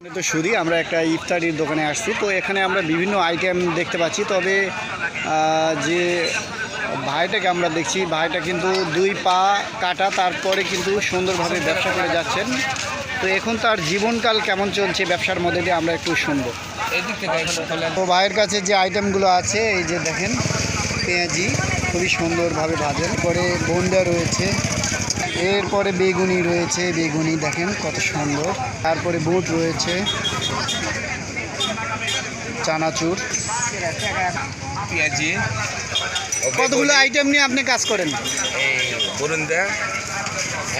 তো শুধু আমরা একটা ইফতারির দোকানে আসছি। তো এখানে আমরা বিভিন্ন আইটেম দেখতে পাচ্ছি। তবে যে ভাইটাকে আমরা দেখছি ভাইটা কিন্তু দুই পা কাটা তারপরে কিন্তু সুন্দরভাবে ব্যবসা করে যাচ্ছেন। তো এখন তার জীবনকাল কেমন চলছে ব্যবসার মধ্যে দিয়ে আমরা একটু শুনব। তো ভাইয়ের কাছে যে আইটেমগুলো আছে এই যে দেখেন পেঁয়াজি। খুবই সুন্দরভাবে ভাজেন পরে বন্ডা রয়েছে। এরপরে বেগুনি রয়েছে। বেগুনি দেখেন কত সুন্দর। তারপরে বুট রয়েছে। চানাচুর। পেঁয়াজি। কতগুলো আইটেম নিয়ে আপনি কাজ করেন? বরুন্দা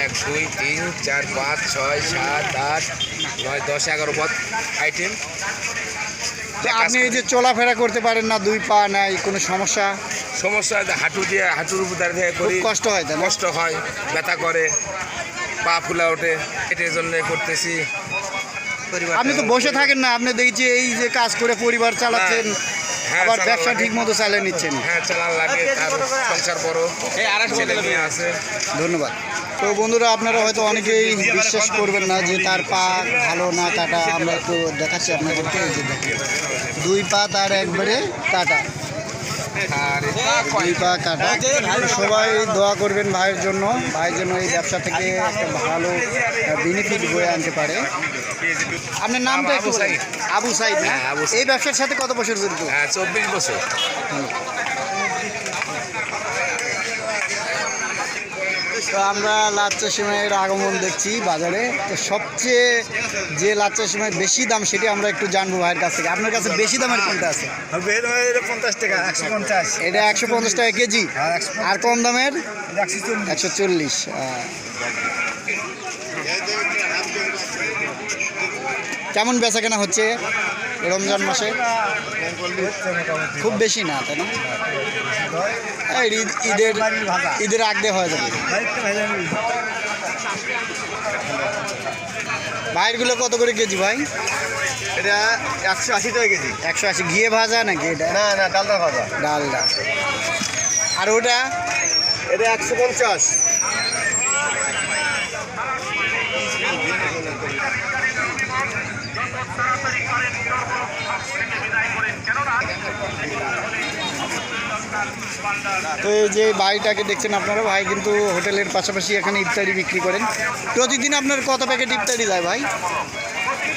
এক দুই তিন চার পাঁচ ছয় সাত আট নয় দশ এগারো পথ আইটেম আপনি এই যে চলাফেরা করতে পারেন না দুই পা নাই কোনো সমস্যা? সমস্যা হাঁটু দিয়ে হাঁটুর উপর দাঁড়িয়ে খুব করি। কষ্ট হয় কষ্ট হয় ব্যথা করে পা ফুলা ওঠে। এটার জন্য করতেছি। আপনি তো বসে থাকেন না আপনি দেখছি এই যে কাজ করে পরিবার চালাচ্ছেন হ্যাঁ, আবার ব্যবসা। ঠিক মতো চালিয়ে নিচ্ছেন। হ্যাঁ চালান লাগে তার সংসার বড়। ছেলে মেয়ে আছে। ধন্যবাদ। তো বন্ধুরা আপনারা হয়তো অনেকেই বিশ্বাস করবেন না যে তার পা ভালো না কাটা আমরা একটু দেখাচ্ছি আপনাদেরকে দুই পা তার একবারে কাটা কাটা সবাই দোয়া করবেন ভাইয়ের জন্য ভাইয়ের জন্য এই ব্যবসা থেকে একটা ভালো বেনিফিট বয়ে আনতে পারে আপনার নামটা একটু আবু। সাইদ। না? হ্যাঁ, আবু সাইদ। এই ব্যবসার সাথে কত বছর জড়িত হ্যাঁ চব্বিশ বছর তো আমরা লাচ্চা সিমাইয়ের আগমন দেখছি বাজারে। তো সবচেয়ে যে লাচ্চা সিমাই বেশি দাম সেটি আমরা একটু জানব ভাইয়ের কাছ থেকে। আপনার কাছে বেশি দামের কোনটা আছে? হয়ে পঞ্চাশ টাকা একশো পঞ্চাশ। এটা একশো পঞ্চাশ টাকা কেজি? আর কম দামের? একশো চল্লিশ। কেমন বেচা কেনা হচ্ছে? রমজান মাসে? খুব বেশি না তাই না? ঈদের ঈদের আগ দিয়ে হয়ে যাবে। ভাইয়েরগুলো কত করে কেজি ভাই? এটা একশো আশি টাকা কেজি। একশো আশি ঘিয়ে ভাজা নাকি এটা? না না ডালদা ভাজা। ডালডা। আর ওটা? এটা একশো পঞ্চাশ। তো এই যে বাড়িটাকে দেখছেন আপনারা, ভাই কিন্তু হোটেলের পাশাপাশি এখানে ইফতারি বিক্রি করেন। প্রতিদিন আপনার কত প্যাকেট ইফতারি যায় ভাই?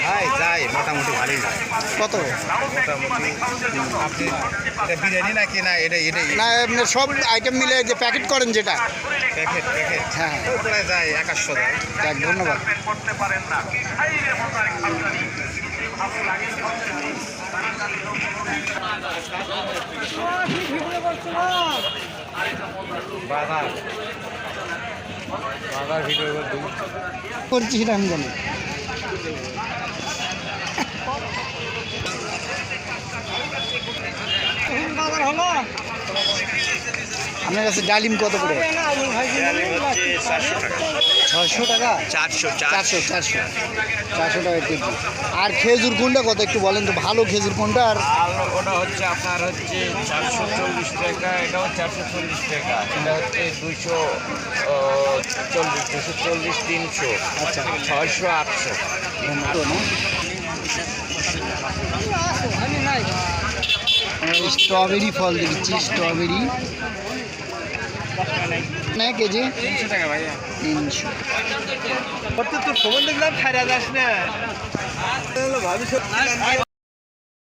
হাই যাই মোটামুটি ভালোই যায়। কত? মোটামুটি আপনি এটা বিরিয়ানি নাকি? না এটা এটা না সব আইটেম মিলে যে প্যাকেট করেন যেটা। Packet packet. হ্যাঁ। প্রায় যায়? একাশশো যায়। যাক ধন্যবাদ। বাজার। বাজার ভিডিও করছি আমি জানি। আপনার কাছে ডালিম কত করে? ছশো টাকা? চারশো চারশো। চারশো চারশো। টাকা কেজি। আর খেজুর কোনটা কত? একটু বলেন তো ভালো খেজুর কোনটা আর? ওটা হচ্ছে আপনার হচ্ছে চারশো চল্লিশ টাকা এটাও চারশো চল্লিশ টাকা। এটা হচ্ছে দুইশো চল্লিশ দুশো চল্লিশ তিনশো। আচ্ছা। ছয়শো আটশো। স্ট্রবেরি ফল দেখছি স্ট্রবেরি। না কেজি তিনশো টাকা ভাইয়া। তিনশো। তোর ফোন দেখলাম ছাড়া যাস না। ভবিষ্যৎ